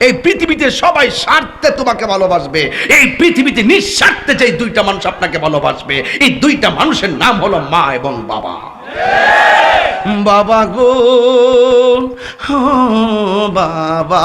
এই পৃথিবীতে সবাই স্বার্থে তোমাকে ভালোবাসবে। এই পৃথিবীতে নিঃস্বার্থে যে দুইটা মানুষ আপনাকে ভালোবাসবে, এই দুইটা মানুষের নাম হলো মা এবং বাবা। বাবা গো বাবা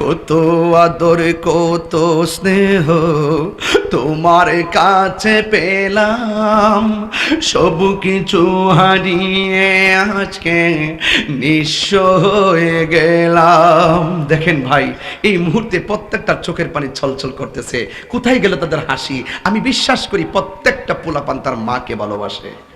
কত আদর, কত স্নেহ তোমার কাছে পেলাম। সব কিছু হারিয়ে আজকে নিঃস্ব হয়ে গেলাম। দেখেন ভাই, এই মুহূর্তে প্রত্যেকটা চোখের পানি ছলছল করতেছে। কোথায় গেল তাদের হাসি? আমি বিশ্বাস করি প্রত্যেকটা পোলাপান তার মাকে ভালোবাসে।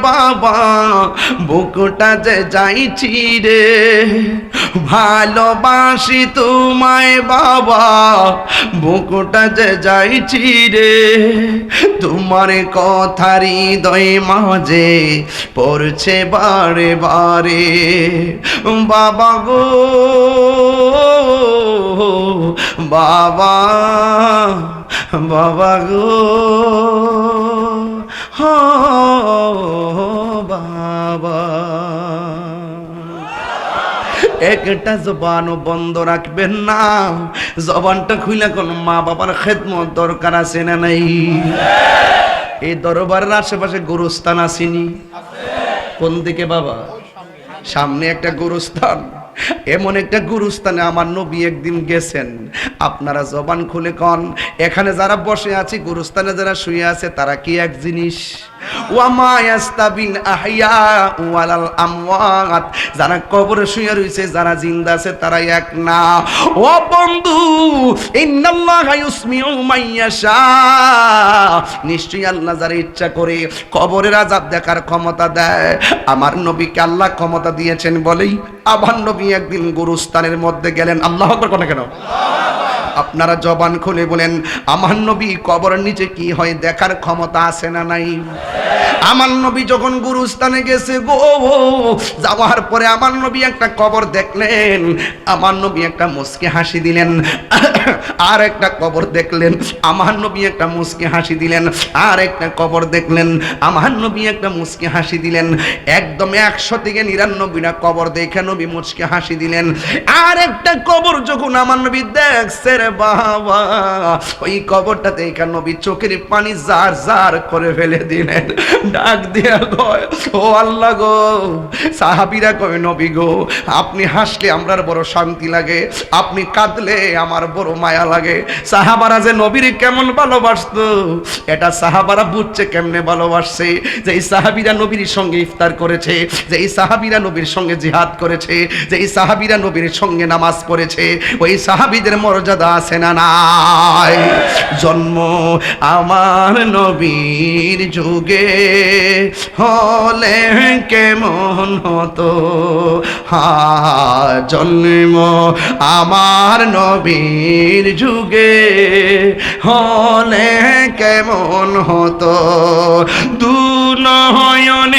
বাবা, বুকটা যে যাইছি রে। ভালোবাসি তোমায় বাবা, বুকটা যে যাইছি রে। তোমার কথারি দই মাঝে পড়ছে বারে বারে। বাবা গো, বাবা বাবা গো। বাবা। একটা জবানও বন্ধ রাখবেন না। জবানটা খুলে কোন, মা বাবার খেদমত দরকার আছে না নাই? এই দরবারের আশেপাশে গুরুস্থান আসেনি কোন দিকে বাবা? সামনে একটা গুরুস্থান। এমন একটা গুরুস্থানে আমার নবী একদিন গেছেন। আপনারা জবান খুলে কন, এখানে যারা বসে আছে, গুরুস্থানে যারা শুয়ে আছে, তারা কি এক জিনিস? যারা শুয়ে রয়েছে যারা জিন্দা আছে তারা এক না। ও বন্ধু আল্লাহ যারা ইচ্ছা করে কবরের আযাব দেখার ক্ষমতা দেয়। আমার নবীকে আল্লাহ ক্ষমতা দিয়েছেন বলেই আমার নবী একদিন গুরুস্থানের মধ্যে গেলেন। আল্লাহ আকবার কোন কেন? আপনারা জবান খুলে বলেন, আমার নবী কবরের নিচে কি হয় দেখার ক্ষমতা আছে না নাই? আমার নবী যখন গুরুস্থানে গেছে, গো যাওয়ার পরে আমার নবী একটা কবর দেখলেন, আমার নবী একটা মুসকে হাসি দিলেন, আর একটা কবর দেখলেন, আমার নবী একটা মুসকে হাসি দিলেন, আর একটা কবর দেখলেন, আমার নবী একটা মুসকে হাসি দিলেন, একদম একশো থেকে নিরানব্বইটা কবর দেখে নবী মুচকে হাসি দিলেন, আর একটা কবর যখন আমার নবী দেখছে রে বাবা, ওই কবরটা দেখে নবী চোখের পানি জার জার করে ফেলে দিলেন। ডাক দিয়া কয়, ও আল্লাহ গো। সাহাবিরা কয়, নবী গো, আপনি হাসলে আমরার বড় শান্তি লাগে, আপনি কাঁদলে আমার বড় মায়া লাগে। সাহাবারা যে নবীর কেমন ভালোবাসতো, এটা সাহাবারা বুঝছে কেমনে ভালোবাসছে। যে এই সাহাবিরা নবীর সঙ্গে ইফতার করেছে, যে এই সাহাবিরা নবীর সঙ্গে জিহাদ করেছে, যে এই সাহাবিরা নবীর সঙ্গে নামাজ পড়েছে, ওই সাহাবিদের মর্যাদা আছে না নাই? জন্ম আমার নবীর যুগে হলে কেমন হতো? হা, জন্ম আমার নবীর যুগে হলে কেমন হতো? দু নয়নে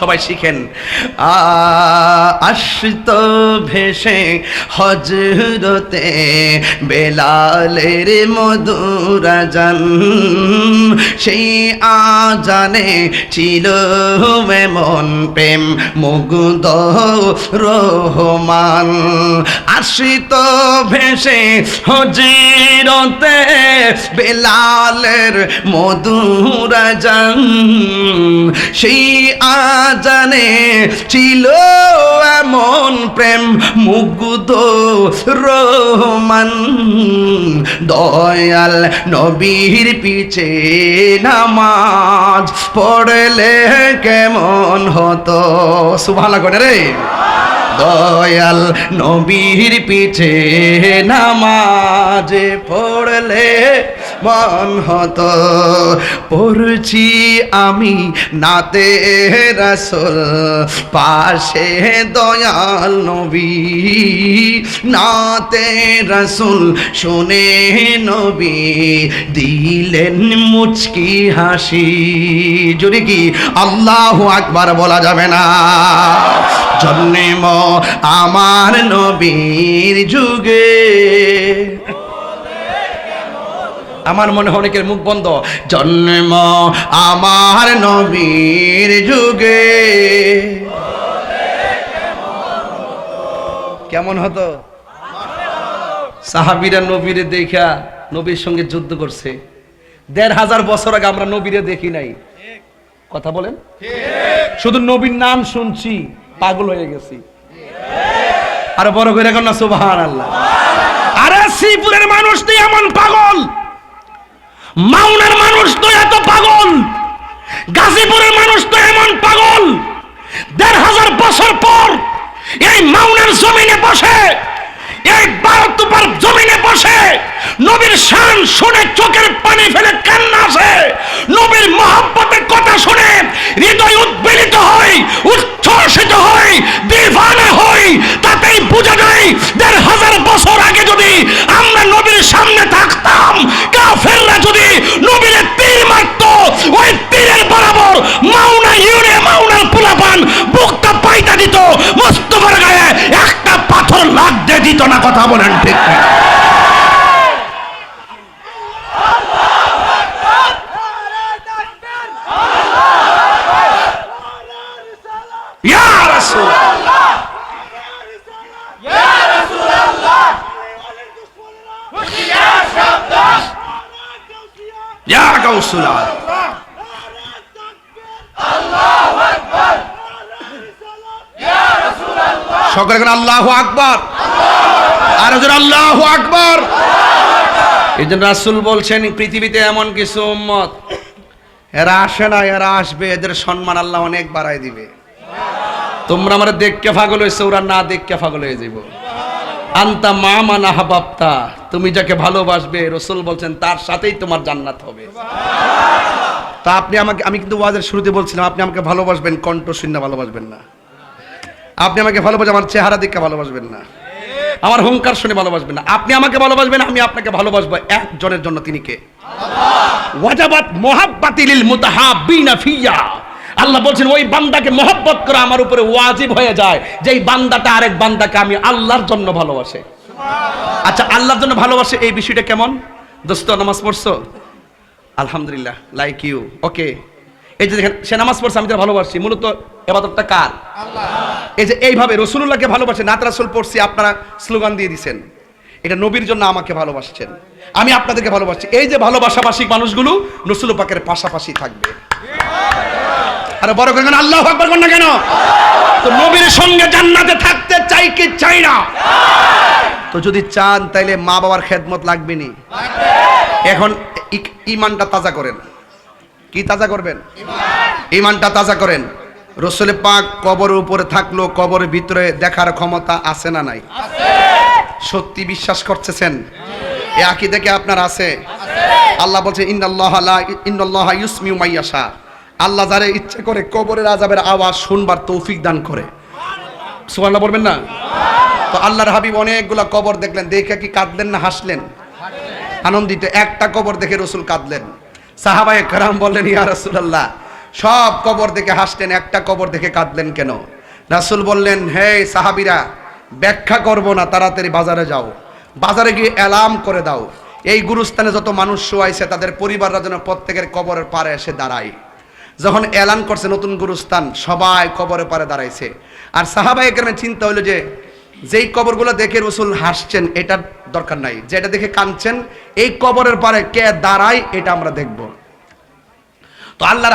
সবাই শিখেন। আশ্রিত ভেসে হজরতে বেলালের মধুরা সেই আজানে ছিল মন প্রেম মুগ্ধ রহমান। আশ্রিত ভেসে হজরতে বেলালের মধুরা সেই আজানে ছিল এমন প্রেম মুগ্ধ রহমান দয়াল নবীর পিছে নামাজ পড়লে কেমন হতো? সুভালা করে রে। দয়াল নবীর পিছে নামাজে পড়লে মন হতো। পড়ছি আমি নাতে রসুল, পাশে দয়াল নবী। নাতে রসুল শুনে নবী, দিলেন মুচকি হাসি। যদি কি আল্লাহ আকবার বলা যাবে না? জন্ম আমার নবীর যুগে। আমার মনে অনেকের মুখ বন্ধ। জন্ম আমার নবীর যুগে। কেমন হতো? সাহাবিরা নবীরে দেখা নবীর সঙ্গে যুদ্ধ করছে। দেড় হাজার বছর আগে আমরা নবীরে দেখি নাই। কথা বলেন। শুধু নবীর নাম শুনছি, পাগল হয়ে গেছি। আর বড় করে এখন না সুবহান আল্লাহ আরে শ্রীপুরের মানুষ তো এমন পাগল। মাউনার মানুষ তো এত পাগল। গাজীপুরের মানুষ তো এমন পাগল। দেড় হাজার বছর পর এই মাউনের জমিনে বসে, এই বারতুপার জমিনে বসে নবীর শান শুনে চোখের পানি ফেলে কান্না আসে। কথা বলেন ঠিক সকলে আল্লাহ আকবর। আর আল্লাহ আকবর। এই জন্য রাসুল বলছেন, পৃথিবীতে এমন কিছু উম্মত, এরা আসে না, এরা আসবে, এদের সম্মান আল্লাহ অনেক বাড়াই দিবে। তোমরা আমার দেখকে পাগল হয়েছে, ওরা না দেখকে পাগল হয়ে যাব আন্তা মামা না হাবাপ্তা তুমি যাকে ভালোবাসবে, রসুল বলছেন, তার সাথেই তোমার জান্নাত হবে। তা আপনি আমাকে, আমি কিন্তু ওয়াজের শুরুতে বলছিলাম, আপনি আমাকে ভালোবাসবেন কণ্ঠ শূন্য ভালোবাসবেন না। আপনি আমাকে ভালোবাসবেন আমার চেহারা দেখে ভালোবাসবেন না। আমার হুঙ্কার শুনে ভালোবাসবেন না। আপনি আমাকে ভালোবাসবেন, আমি আপনাকে ভালোবাসবো। একজনের জন্য তিনি কে? ওয়াজাবাত মোহাব্বাতিলিল মুতাহাব্বিনা ফিয়া। আল্লাহ বলছেন, ওই বান্দাকে মহব্বত করা আমার উপরে ওয়াজিব হয়ে যায় যে এই বান্দাটা আরেক বান্দাকে আমি আল্লাহর জন্য ভালোবাসে। আচ্ছা আল্লাহর জন্য ভালোবাসে এই বিষয়টা কেমন? দোস্ত, নামাজ পড়ছো? আলহামদুলিল্লাহ লাইক ইউ ওকে এই যে দেখেন, সে নামাজ পড়ছে, আমি তার ভালোবাসি। মূলত এবাদতটা কার? এই যে এইভাবে রসুল্লাহকে ভালোবাসে, নাত রাসুল পড়ছি, আপনারা স্লোগান দিয়ে দিছেন। এটা নবীর জন্য আমাকে ভালোবাসছেন। আমি আপনাদেরকে ভালোবাসছি। এই যে ভালোবাসাবাসী মানুষগুলো, রসুল পাকের পাশাপাশি থাকবে। আরে বড় করে আল্লাহ আকবার না কেন? তো নবীর সঙ্গে জান্নাতে থাকতে চাই কি চাই না? তো যদি চান, তাইলে মা বাবার খেদমত লাগবে নি। এখন ইমানটা তাজা করেন। কি তাজা করবেন? ইমানটা তাজা করেন। রসুল পাক কবরের উপরে থাকল, কবরের ভিতরে দেখার ক্ষমতা আছে না নাই? সত্যি বিশ্বাস করতেছেন? এ কি আপনার আছে? আল্লাহ বলছে আল্লাহ যারে ইচ্ছে করে কবরের আজাবের আওয়াজ শুনবার তৌফিক দান করে। সুবহানাল্লাহ বলবেন না? তো আল্লাহর হাবিব অনেকগুলা কবর দেখলেন, দেখে কি কাঁদলেন না হাসলেন? আনন্দিত, একটা কবর দেখে রসুল কাঁদলেন। সাহাবায়ে কারাম বললেন, ইয়া রাসূলুল্লাহ, সব কবর দেখে হাসলেন, একটা কবর দেখে কাঁদলেন কেন? রাসূল বললেন, হে সাহাবীরা, ব্যাখ্যা করব না, তাড়াতাড়ি বাজারে যাও। বাজারে গিয়ে অ্যালার্ম করে দাও। এই গুরুস্থানে যত মানুষ শোয়াইছে, তাদের পরিবাররা যেন প্রত্যেকের কবরের পারে এসে দাঁড়ায়। যখন এলান করছে নতুন গুরুস্থান, সবাই কবরের পারে দাঁড়াইছে। আর এখানে চিন্তা হলো যে, যেই কবরগুলো দেখে রসুল হাসছেন, এটার দরকার নাই। যেটা দেখে কাঁদছেন, এই কবরের পরে কে দাঁড়ায়, এটা আমরা দেখব। তো আল্লাহর